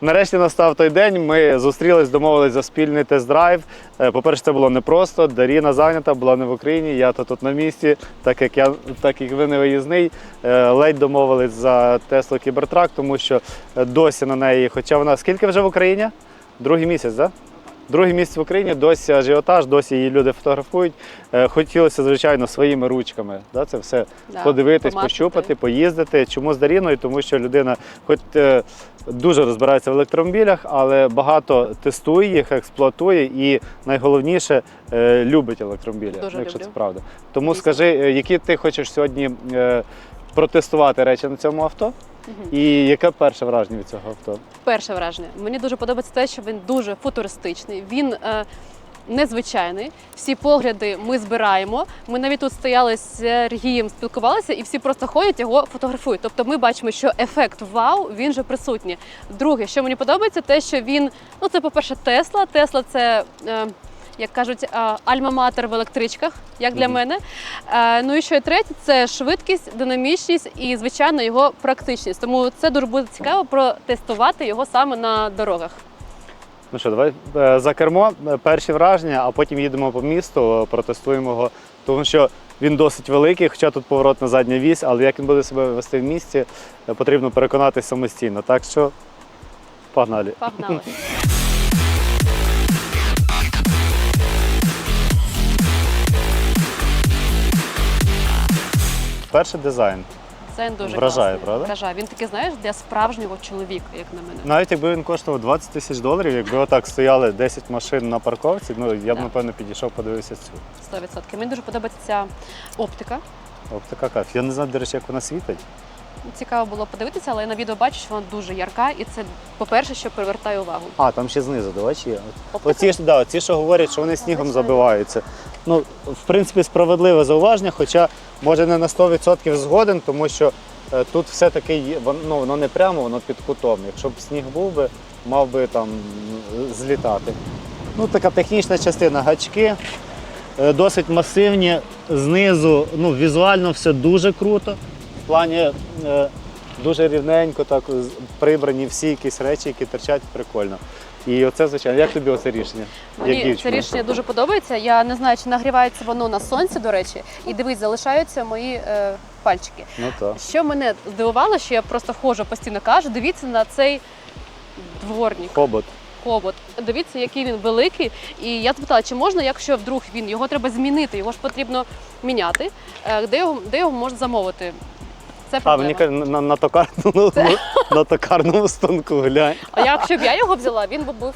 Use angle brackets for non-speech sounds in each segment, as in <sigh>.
Нарешті настав той день. Ми зустрілись, домовились за спільний тест-драйв. Е, По-перше, це було непросто. Даріна зайнята, була не в Україні. Я то тут на місці, так як я, так як ви не виїзний. Е, Ледь домовились за Теслу Кібертрак, тому що е, досі на неї, хоча вона скільки вже в Україні? Другий місяць, так? Да? Другий місяць в Україні досі ажіотаж, досі її люди фотографують. Е, Хотілося, звичайно, своїми ручками да, це все Да, подивитись, помацати. пощупати, поїздити. Чому з Даріною? Тому що людина, хоч е, дуже розбирається в електромобілях, але багато тестує їх, експлуатує і найголовніше е, любить електромобілі, Дуже якщо люблю. це правда. Тому Дійсно. скажи, які ти хочеш сьогодні протестувати речі на цьому авто? І яке перше враження від цього авто? Перше враження. Мені дуже подобається те, що він дуже футуристичний. Він е, незвичайний. Всі погляди ми збираємо. Ми навіть тут стояли з Сергієм, спілкувалися, і всі просто ходять його фотографують. Тобто ми бачимо, що ефект вау він же присутній. Друге, що мені подобається, те, що він ну це, по-перше, Тесла. Тесла це. Е, як кажуть, е, альма-матер в електричках, як для Мгм. мене. Е, Ну і що і третє, це швидкість, динамічність і, звичайно, його практичність. Тому це дуже буде цікаво протестувати його саме на дорогах. Ну що, давай е, за кермо перші враження, а потім їдемо по місту, протестуємо його, тому що він досить великий, хоча тут поворот на задню вісь, але як він буде себе вести в місті, потрібно переконатись самостійно. Так що погнали. Погнали. <laughs> Перший дизайн. Це дуже Вражає, класний. правда? Вражає. Він такий, знаєш, для справжнього чоловіка, як на мене. Навіть якби він коштував 20 тисяч доларів, якби отак стояли 10 машин на парковці, ну я б напевно підійшов, подивився цю. 100%. Мені дуже подобається ця оптика. Оптика кайф. Я не знаю, до речі, як вона світить. Цікаво було подивитися, але я на відео бачу, що вона дуже ярка, і це, по-перше, що привертає увагу. А, там ще знизу, давай чи є. Оптика? Оці ж, да, ці, що говорять, що вони снігом забиваються. Ну, в принципі, справедливе зауваження, хоча може не на 100% згоден, тому що е, тут все-таки ну, воно не прямо, воно під кутом. Якщо б сніг був би, мав би там злітати. Ну, така технічна частина, гачки. е, Досить масивні, знизу ну, візуально все дуже круто. В плані е, дуже рівненько, так прибрані всі якісь речі, які торчать, прикольно. І оце, звичайно, як тобі оце рішення? як Мені це рішення дуже подобається. Я не знаю, чи нагрівається воно на сонці, до речі, і дивись, залишаються мої е, пальчики. Ну так. Що мене здивувало, що я просто ходжу, постійно кажу, дивіться на цей дворник, Хобот. хобот. Дивіться, який він великий. І я запитала, чи можна, якщо вдруг він його треба змінити, його ж потрібно міняти. Е, Де його, де його можна замовити? Це А, мені кажуть, на, на, токарному, <laughs> на токарному станку глянь. А якщо б я його взяла, він би був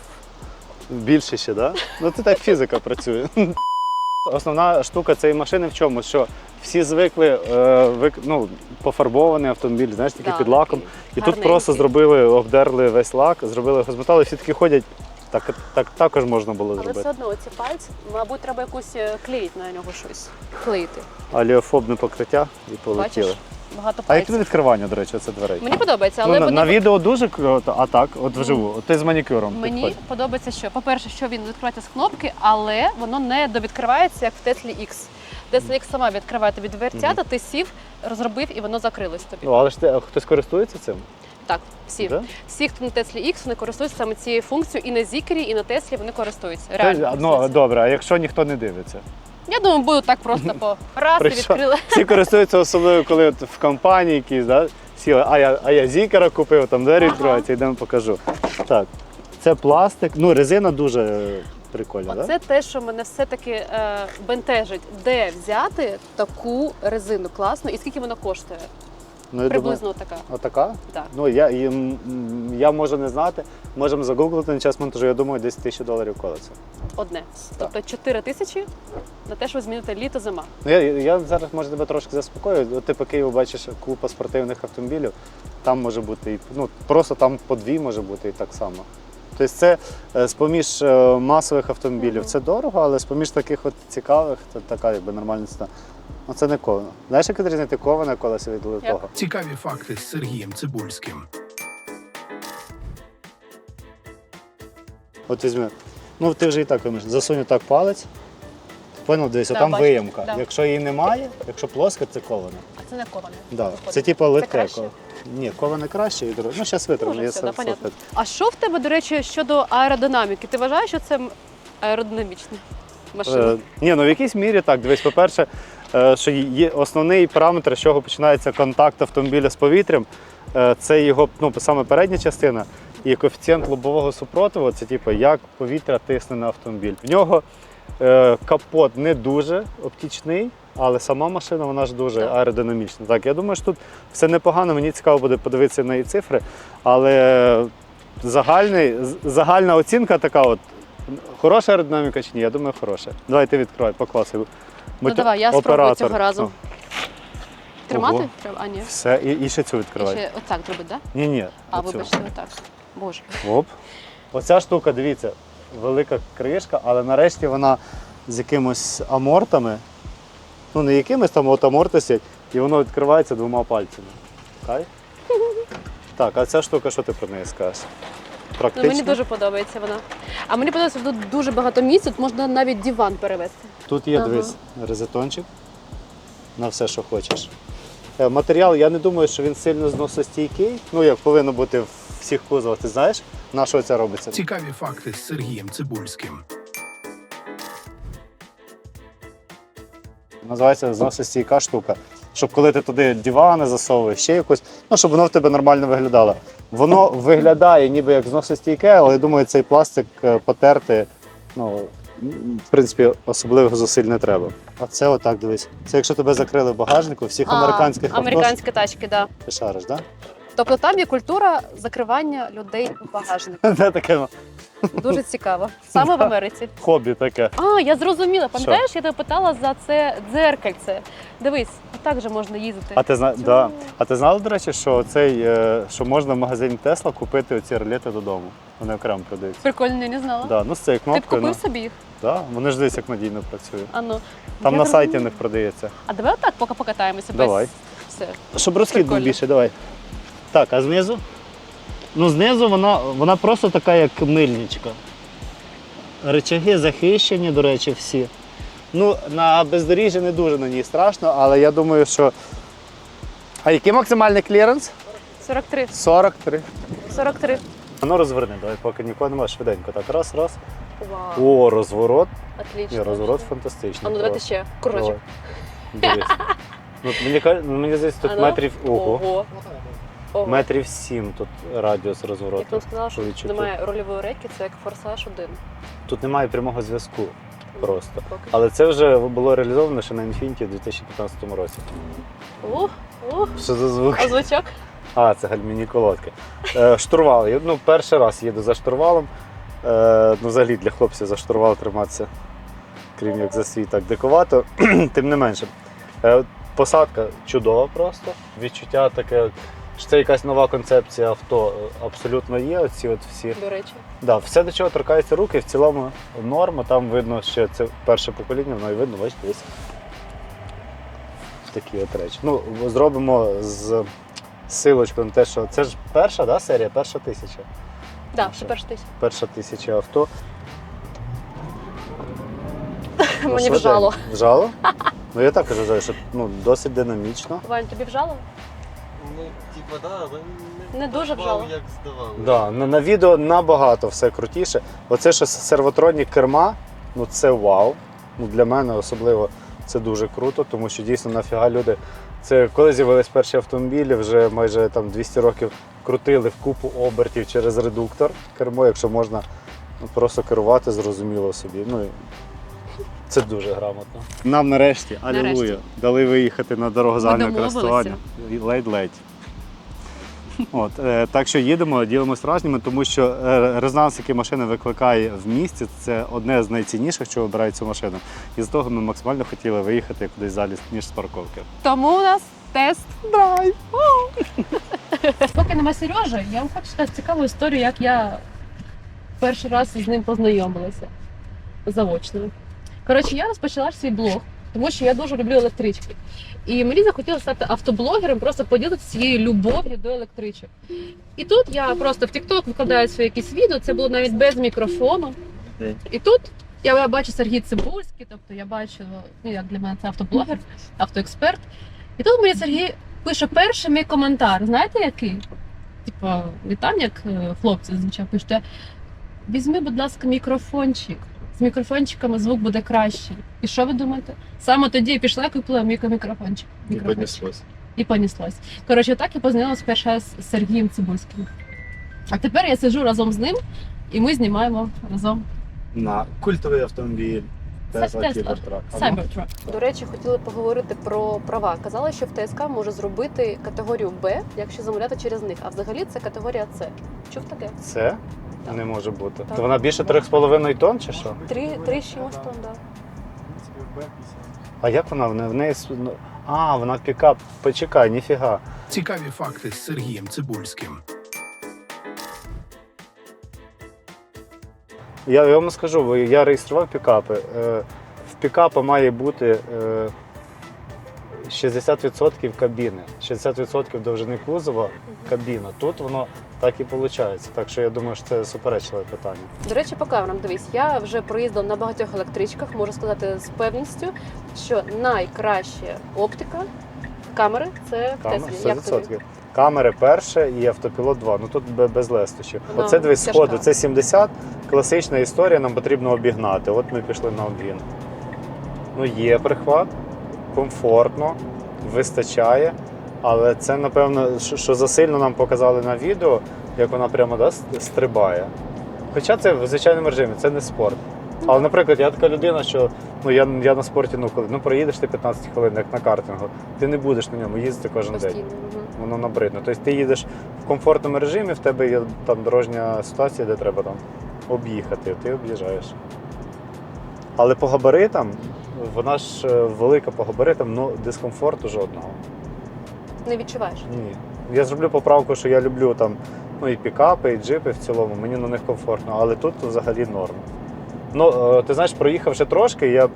Більше ще, так? Да? Ну це так фізика працює. <laughs> Основна штука цієї машини в чому? Що всі звикли е, вик, ну, пофарбований автомобіль, знаєш, такий Да, під лаком. І тут гарненький. просто зробили, обдерли весь лак, зробили і всі такі ходять. Так, так також можна було Але зробити. все одно ці пальці, мабуть, треба якусь е, клеїти на нього щось. Клеїти. Аліофобне покриття і полетіли. Бачиш? Багато А як тобі відкривання, до речі, це дверей? Мені подобається, ну, але на, вони на відео дуже круто, а так, от вживу. От ти з манікюром. Мені підходь. подобається, що по-перше, що він відкривається з кнопки, але воно не довідкривається, як в Теслі X. Tesla X сама відкриває тобі дверцята, ти сів, розробив і воно закрилось тобі. Ну, але ж ти, а хтось користується цим? Так, всі. Да? Всі, хто на Теслі X, вони користуються саме цією функцією, і на Зікері, і на Теслі вони користуються. Реально. Та- ну, користуються. добре, а якщо ніхто не дивиться? Я думаю, буду так просто по раз і Прийшов. відкрили. Всі користуються особливо, коли от в компанії якісь, да, сіли, а я, а я зікера купив, там двері Ага. відкриваються, йдемо покажу. Так, це пластик, ну резина дуже прикольна, Оце те, що мене все-таки е, бентежить. Де взяти таку резину класну і скільки вона коштує? Ну, я Приблизно така. Отака? Так. Ну, я, м, м, я можу не знати, можемо загуглити на час монтажу, я думаю, десь тисячу доларів колеться. Одне. Тобто 4 тисячі на те, щоб змінити літо зима. Ну, я, я зараз може тебе трошки заспокою. От ти по Києву бачиш купа спортивних автомобілів, там може бути і ну, просто там по дві може бути і так само. Тобто це е, з-поміж е, масових автомобілів Мгм. це дорого, але з-поміж таких от цікавих, то така якби нормальна ціна. Ну це не ковано. Знаєш, як відрізнити коване колесо від литого? Цікаві факти з Сергієм Цибульським. От візьми. Ну ти вже і так вимиш. Засунь так палець. Поняв, дивись, Да, там бачу. виємка. Да. Якщо її немає, якщо плоска, це коване. А Це не коване. Да. виходить. Це типу краще? коло. Ні, коване краще і дорожче. Ну, зараз витримаю. Може, я все, да, понятно. А що в тебе, до речі, щодо аеродинаміки? Ти вважаєш, що це м- аеродинамічна машина? Е, ні, ну в якійсь мірі так. Дивись, по-перше, е, що є основний параметр, з чого починається контакт автомобіля з повітрям, е, це його ну, саме передня частина. І коефіцієнт лобового супротиву це типу, як повітря тисне на автомобіль. В нього е, капот не дуже оптічний, але сама машина вона ж дуже аеродинамічна. Так, я думаю, що тут все непогано. Мені цікаво буде подивитися на її цифри, але загальний, загальна оцінка така от. Хороша аеродинаміка чи ні? Я думаю, хороша. Давай ти відкривай по класику. Ну Будь давай, я спробую оператор. цього разу. О, Тримати? ого. Треба? А, ні. Все, і, і ще цю І відкривай. ще отак зробити, так? Ні, ні. А, оцю. вибачте, отак. Боже. Оп. Оця штука, дивіться, велика кришка, але нарешті вона з якимось амортами. Ну, не якимись там от аморти сять, і воно відкривається двома пальцями. Кай? Так, а ця штука, що ти про неї скажеш? Ну, Практично. мені дуже подобається вона. А мені подобається, що тут дуже багато місця, тут можна навіть диван перевезти. Тут є, Ага. дивись, резетончик на все, що хочеш. Е, Матеріал, я не думаю, що він сильно зносостійкий. Ну, як повинно бути в всіх кузовах. Ти знаєш, на що це робиться? Цікаві факти з Сергієм Цибульським. Називається зносостійка штука. Щоб коли ти туди дивани засовуєш, ще якось, ну щоб воно в тебе нормально виглядало. Воно виглядає ніби як зносостійке, але я думаю, цей пластик е, потерти, ну, в принципі, особливих зусиль не треба. А це отак дивись. Це якщо тебе закрили в багажнику, всіх американських а, авто, американські тачки, так. Да. ти шариш, так? Тобто там є культура закривання людей у багажнику. <laughs> Да? Це таке ну, Дуже цікаво. <laughs> Саме в Америці. хобі таке. А, я зрозуміла. Пам'ятаєш, я тебе питала за це дзеркальце. Дивись, так же можна їздити. А ти зна... Чому? да. а ти знала, до речі, що цей, е, що можна в магазині Тесла купити оці ролети додому? Вони окремо продаються. Прикольно, я не знала. Да, ну з цією Ти б кнопкою. купив Ну, собі їх? Да, вони ж десь як надійно працюють. А ну. Там Я на сайті них продається. А давай отак поки покатаємося Давай. без все. Щоб розхід був більше, давай. Так, а знизу? Ну, знизу вона, вона просто така, як мильничка. Речаги захищені, до речі, всі. Ну, на бездоріжжі не дуже на ній страшно, але я думаю, що. А який максимальний кліренс? 43. 43. 43. А ну розверни, давай, поки нікого немає, швиденько. Так, раз, раз. Вау. О, розворот. Отлично. Ні, розворот фантастичний. А ну давайте ще. Давай. Дивись. <laughs> Ну, мені, ну, мені здається, тут А ну. метрів. Ого. Ого. Ого. Метрів сім тут радіус розвороту. Як нам сказала, що по немає рольової рейки, це як форсаж 1. Тут немає прямого зв'язку просто. Поки. Але це вже було реалізовано ще на Infiniti у 2015 році. Ух, ух. Що за звук? А звучок? А, це гальмівні колодки. Е, штурвал. Я, ну, перший раз їду за штурвалом. Е, ну, взагалі для хлопців за штурвал триматися, крім як за свій, так диковато. <clears throat> Тим не менше. Е, посадка чудова просто. Відчуття таке, що це якась нова концепція авто е, абсолютно є. Оці от всі До речі. Да, все, до чого торкаються руки, в цілому норма. Там видно, що це перше покоління, воно і видно, бачите, десь. Такі от речі. Ну, зробимо з силочкою на те, що це ж перша да, серія, перша тисяча. Наша. це перший тисяч. Перша тисяча авто. <laughs> Мені вжало. Вжало? Ну я так вважаю, що ну, досить динамічно. Вань, тобі вжало? Ну, типа, да, але не, Не дуже вжало. як здавали. Да, на, на відео набагато все крутіше. Оце що сервотронні керма, ну це вау. Ну, для мене особливо це дуже круто, тому що дійсно нафіга люди. Це коли з'явились перші автомобілі, вже майже там 200 років крутили в купу обертів через редуктор кермо, якщо можна ну, просто керувати зрозуміло собі. Ну, це дуже грамотно. Нам нарешті, алілуя, дали виїхати на дорогу загального користування. Ледь-ледь. От, е, так що їдемо, ділимося враженнями, тому що е, резонанс, який машина викликає в місті, це одне з найцінніших, що обирають цю машину. І з того ми максимально хотіли виїхати кудись далі, ніж з парковки. Тому у нас тест драйв. Поки нема Сережі, я вам хочу сказати цікаву історію, як я перший раз з ним познайомилася заочно. Коротше, я розпочала свій блог, тому що я дуже люблю електрички. І мені захотілося стати автоблогером, просто поділитися цією любов'ю до електричок. І тут я просто в TikTok викладаю свої якісь відео, це було навіть без мікрофону. І тут я бачу Сергій Цибульський, тобто я бачу, ну як для мене це автоблогер, автоексперт. І тут мені Сергій пише перший мій коментар. Знаєте який? Типа, там, як е, хлопці зазвичай пишете. Візьми, будь ласка, мікрофончик. З мікрофончиками звук буде краще. І що ви думаєте? Саме тоді я пішла купила мікромікрофончик. І понеслось. І понеслось. Коротше, так я познайомилася перший раз з Сергієм Цибульським. А тепер я сиджу разом з ним, і ми знімаємо разом На культовий автомобіль Cybertruck. Cybertruck. До речі, хотіли поговорити про права. Казали, що в ТСК може зробити категорію Б, якщо замовляти через них. А взагалі це категорія С. Чув таке? Це Так. не може бути. Так. То вона більше 3,5 тонн чи що? Три, три з чимось тонн, да. А як вона? В неї- в неї с- ну, А, вона пікап. Почекай, ніфіга. Цікаві факти з Сергієм Цибульським. Я, я вам скажу, я реєстрував пікапи. Е, в пікапа має бути е, 60% кабіни, 60% довжини кузова кабіна. Тут воно так і виходить. Так що я думаю, що це суперечливе питання. До речі, по камерам дивись, я вже проїздила на багатьох електричках, можу сказати з певністю, що найкраща оптика камери це в Теслі. Як тобі? 100%. Камери перше і автопілот 2. Ну тут без лестощів. Вона Оце дивись тяжка. сходу, це 70. Класична історія, нам потрібно обігнати. От ми пішли на обгін. Ну, є прихват, комфортно, вистачає. Але це, напевно, що засильно нам показали на відео, як вона прямо да, стрибає. Хоча це в звичайному режимі, це не спорт. Але, наприклад, я така людина, що ну, я, я на спорті, ну, коли ну, проїдеш ти 15 хвилин, як на картингу, ти не будеш на ньому їздити кожен день Постійно. мгм. воно набридне. Тобто ти їдеш в комфортному режимі, в тебе є там дорожня ситуація, де треба там об'їхати, ти об'їжджаєш. Але по габаритам, вона ж е, велика по габаритам, ну дискомфорту жодного. Не відчуваєш. Ні. Я зроблю поправку, що я люблю там ну, і пікапи, і джипи в цілому, мені на них комфортно, але тут взагалі норм. Ну, е, ти знаєш, проїхавши трошки, я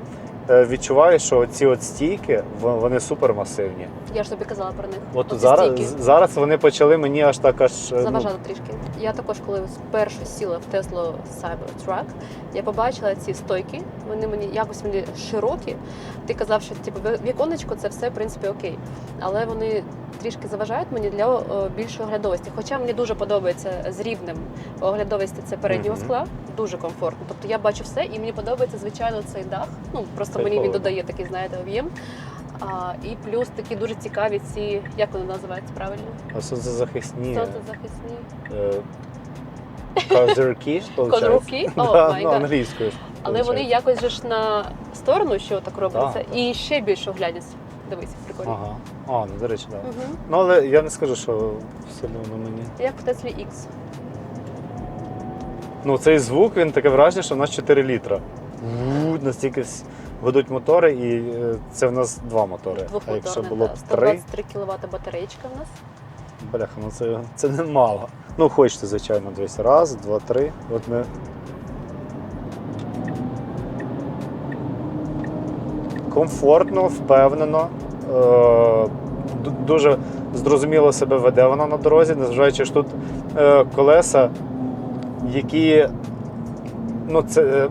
е, відчуваю, що ці от стійки, вони супермасивні. Я ж тобі казала про них. От Оці зараз, стійки. зараз вони почали мені аж так аж е, ну, Заважали трішки. Я також, коли вперше сіла в Tesla Cybertruck, я побачила ці стойки. Вони мені якось вони широкі. Ти казав, що типу віконечко це все в принципі окей. Але вони трішки заважають мені для о, більшої оглядовості. Хоча мені дуже подобається з рівнем оглядовості це переднього Мгм. скла, дуже комфортно. Тобто я бачу все, і мені подобається звичайно цей дах. Ну просто мені він додає такий, знаєте, об'єм. А, і плюс такі дуже цікаві ці, як вони називаються правильно? А що це захисні Сонцезахисні. е, козирки. Козирки? <laughs> О, Да, ну, англійською. ж, Але вони виходить. якось же ж на сторону, що так робиться, Так, і ще більшу глядність. Дивись, прикольно. Ага. А, ну до речі, так. Да. Угу. Ну але я не скажу, що сильно воно мені. Як в Теслі X. Ну цей звук, він таке враження, що в нас 4 літра. Ву, Настільки ведуть мотори, і е, це в нас два мотори. А якщо було б три, 123 кВт батареєчка в нас. бляха, ну це, це немало. Ну, хочете, звичайно, десь. Раз, два, три. От ми. Комфортно, впевнено. Е, дуже зрозуміло себе веде вона на дорозі, незважаючи що тут е, колеса, які. Ну, це, е,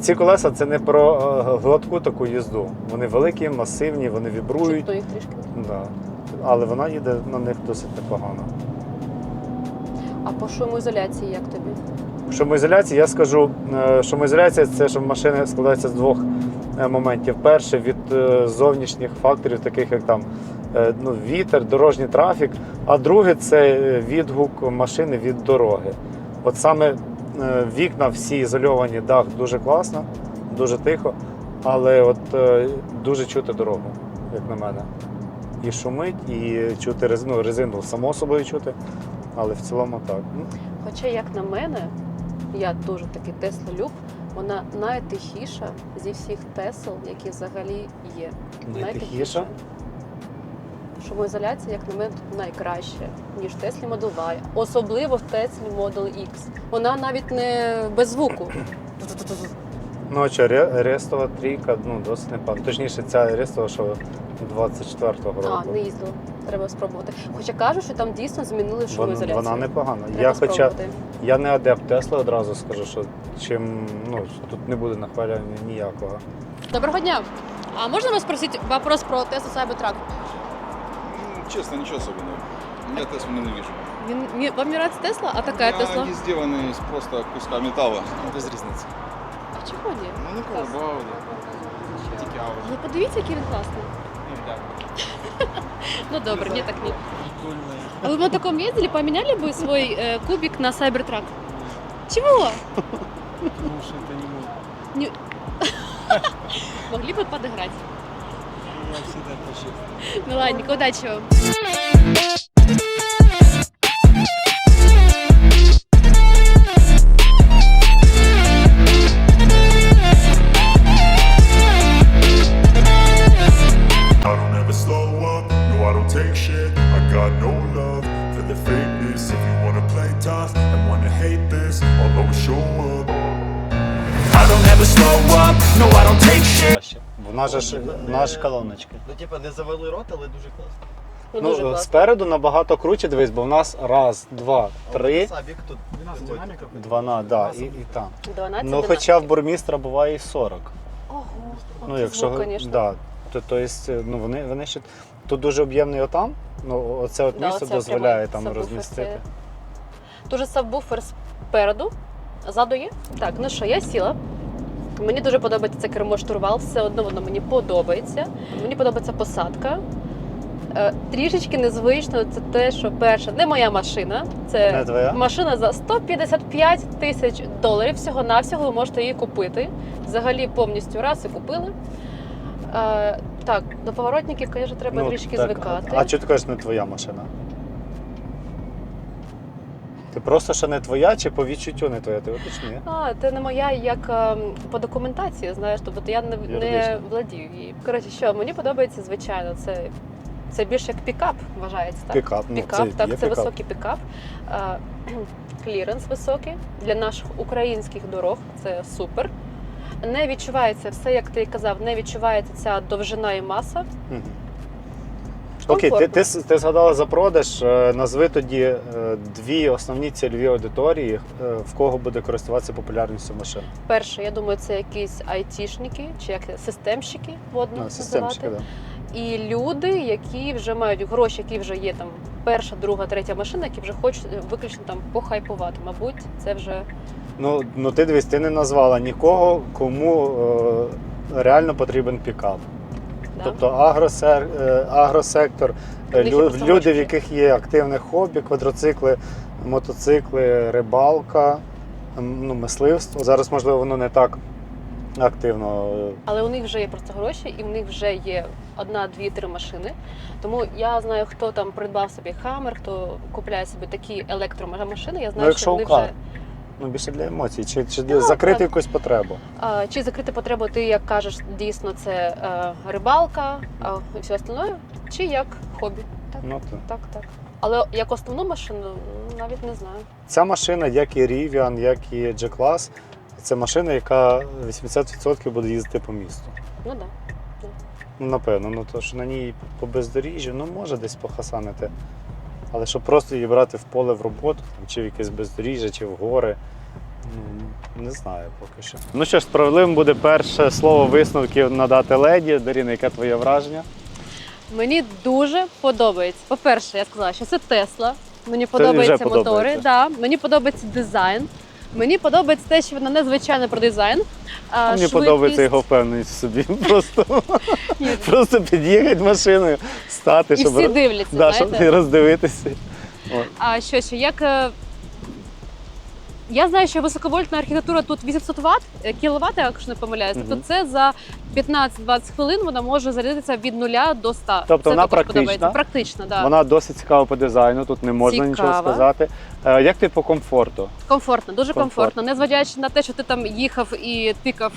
ці колеса це не про е, гладку таку їзду. Вони великі, масивні, вони вібрують. Їх трішки. Да. Але вона їде на них досить непогано. А по шумоізоляції як тобі? Шумоізоляція, я скажу, е, шумоізоляція це що машина складається з двох моментів. Перше від зовнішніх факторів, таких як там ну, вітер, дорожній трафік. А друге це відгук машини від дороги. От саме е, вікна всі ізольовані, дах дуже класно, дуже тихо, але от е, дуже чути дорогу, як на мене. І шумить, і чути резину, резину само собою чути, але в цілому так. Ну, Хоча, як на мене, я дуже таки Тесла люб, вона найтихіша зі всіх Тесл, які взагалі є. Найтихіша? Шумоізоляція, як на мене, тут найкраща, ніж в Теслі Model Y. Особливо в Теслі Model X. Вона навіть не без звуку. Ну, а що, Ре- Рестова трійка, ну, досить непогано. Точніше, ця Рестова, що 24-го року. А, не їздила. Треба спробувати. Хоча кажуть, що там дійсно змінили шумоізоляцію. вона непогана. Треба Я хоча я не адепт Тесла, одразу скажу, що чим ну, тут не буде нахваляння ніякого. Доброго дня. А можна вас спросити вопрос про Tesla Cybertruck? честно, ничего особенного. Я Теслу ненавижу. Він мі- вам не нравится Тесла? А така Тесла? Они сделаны из просто куска металла. Без різниці. А чого ні? Ну, не Клас. правда. Тільки ауди. Але подивіться, який він класний. Ну, дякую. <laughs> Ну добре, ні, так ні. Прикольний. А вы бы на таком ездили, поменяли бы свой э, кубик на Cybertruck? Чего? Тому що це не мой. <laughs> Могли бы подыграть. Я завжди. Ну ладненько, удачи вам. Ж наш колоночки. Ну, типа, не завели рот, але дуже класно. Ну, дуже Ну, класно. спереду набагато круче, дивись, бо в нас раз, два, три, Сабік тут. 12 динаміків. двана, да, і, і там. 12 Ну, хоча в бурмістра буває і 40. Ого, Ну, якщо звук, конечно. да, то, то есть, ну, вони, вони ще тут дуже об'ємний отам. Ну, оце от Да, місце оце дозволяє прямий там сабвуфер розмістити. стоїть. Дуже сабвуфер спереду, ззаду є. Так, ну що, я сіла. Мені дуже подобається це кермо штурвал, все одно воно мені подобається. Мені подобається посадка. Е, Трішечки незвично це те, що перше, не моя машина. Це машина за 155 тисяч доларів. Всього-навсього ви можете її купити. Взагалі повністю раз і купили. Е, так, до поворотників, звісно, треба Ну, трішки так, звикати. А чого ти кажеш, не твоя машина? Ти просто ще не твоя чи по відчуттю не твоя? Ти уточні. А, це не моя як ем, по документації, знаєш, тобто я не, не Юридично. владію її. Коротше, що мені подобається, звичайно, це, це більше як пікап вважається, так? Пікап. Ну, Пікап, це так, є це пікап. високий пікап. А, <clears throat> кліренс високий для наших українських дорог. Це супер. Не відчувається все, як ти і казав, не відчувається ця довжина і маса. Мгм. Окей, ти, ти, ти згадала за продаж. Е, Назви тоді е, дві основні цільові аудиторії, е, в кого буде користуватися популярністю машин. Перше, я думаю, це якісь айтішники чи як системщики модно Ну, називати. да. І люди, які вже мають гроші, які вже є там перша, друга, третя машина, які вже хочуть виключно там похайпувати. Мабуть, це вже Ну, ну ти дивись, ти не назвала нікого, кому е, реально потрібен пікап. Тобто агросер, е, агросектор, е, Вони ще лю- просто люди, в яких є активне хобі, квадроцикли, мотоцикли, рибалка, ну, мисливство. Зараз, можливо, воно не так активно. е, Але у них вже є просто гроші, і в них вже є одна, дві, три машини. Тому я знаю, хто там придбав собі хамер, хто купляє собі такі електромашини. Я знаю, Ну, що вони вже Ну, більше для емоцій, чи, чи Так, закрити так. якусь потребу. а, чи закрити потребу, ти як кажеш, дійсно це е, рибалка а, і все остальне, чи як хобі. Так, Ну, то. так, так. Але як основну машину навіть не знаю. Ця машина, як і Rivian, як і G-Class, це машина, яка 80% буде їздити по місту. Ну так. Да. Ну, напевно, ну то що на ній по бездоріжжю, ну може десь похасанити. Але щоб просто її брати в поле в роботу, чи в якесь бездоріжжя, чи в гори. Ну, не знаю поки що. Ну що ж, справедливим буде перше слово висновків надати леді. Даріна, яке твоє враження? Мені дуже подобається. По-перше, я сказала, що це Тесла. Мені подобаються мотори. подобається. Да. Мені подобається дизайн. Мені подобається те, що вона незвичайна про дизайн. А, Мені швидкість- подобається його впевненість в собі. <laughs> Просто, просто під'їхати машиною, стати, І щоб, всі дивляться, да, щоб знаєте. роздивитися. От. А що ще? Як е, я знаю, що високовольтна архітектура тут 800 Вт, кіловат, якщо не помиляюсь. Тобто це за 15-20 хвилин вона може зарядитися від 0 до 100. Тобто це вона практична? подобається. Практично, да. Вона досить цікава по дизайну, тут не можна нічого сказати. Е, Як ти по комфорту? Комфортно, дуже Комфортно. комфортно. Незважаючи на те, що ти там їхав і тикав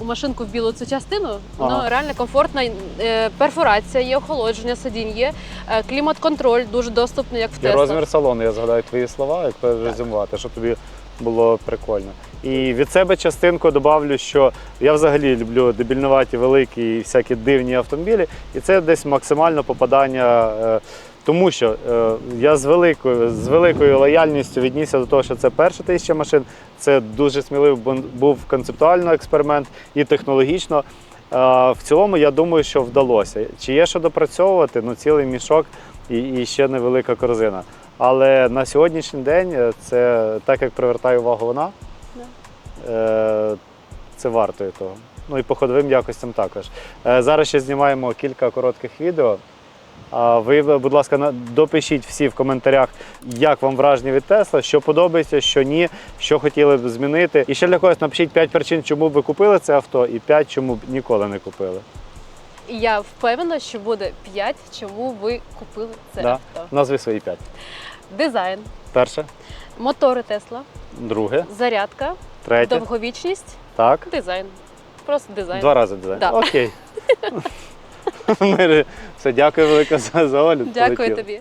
у машинку в білу цю частину, воно Ага. реально комфортно. Е, Перфорація, є охолодження сидінь, є е, клімат-контроль, дуже доступний, як в І розмір салону, я згадаю твої слова, як резюмувати, щоб тобі було прикольно. І від себе частинку добавлю, що я взагалі люблю дебільнуваті великі і всякі дивні автомобілі, і це десь максимально попадання. Е, Тому що е, я з великою, з великою лояльністю віднісся до того, що це перша тисяча машин. Це дуже сміливий був концептуально експеримент і технологічно. в цілому, я думаю, що вдалося. Чи є що допрацьовувати? Ну, цілий мішок і, і ще невелика корзина. Але на сьогоднішній день е, це так як привертає увагу вона, е, це вартує того. Ну і по ходовим якостям також. Е, Зараз ще знімаємо кілька коротких відео. Ви, будь ласка, допишіть всі в коментарях, як вам враження від Тесла, що подобається, що ні, що хотіли б змінити. І ще для когось напишіть 5 причин, чому б ви купили це авто, і 5, чому б ніколи не купили. Я впевнена, що буде 5, чому ви купили це Да. авто. Назви свої 5. Дизайн, Перше, мотори Тесла, друге, зарядка, третє. довговічність, Так. дизайн. Просто дизайн. Два рази дизайн. Да. Окей. <laughs> Ми- Все, дякую велике за, за огляд. Дякую Полетіли. тобі.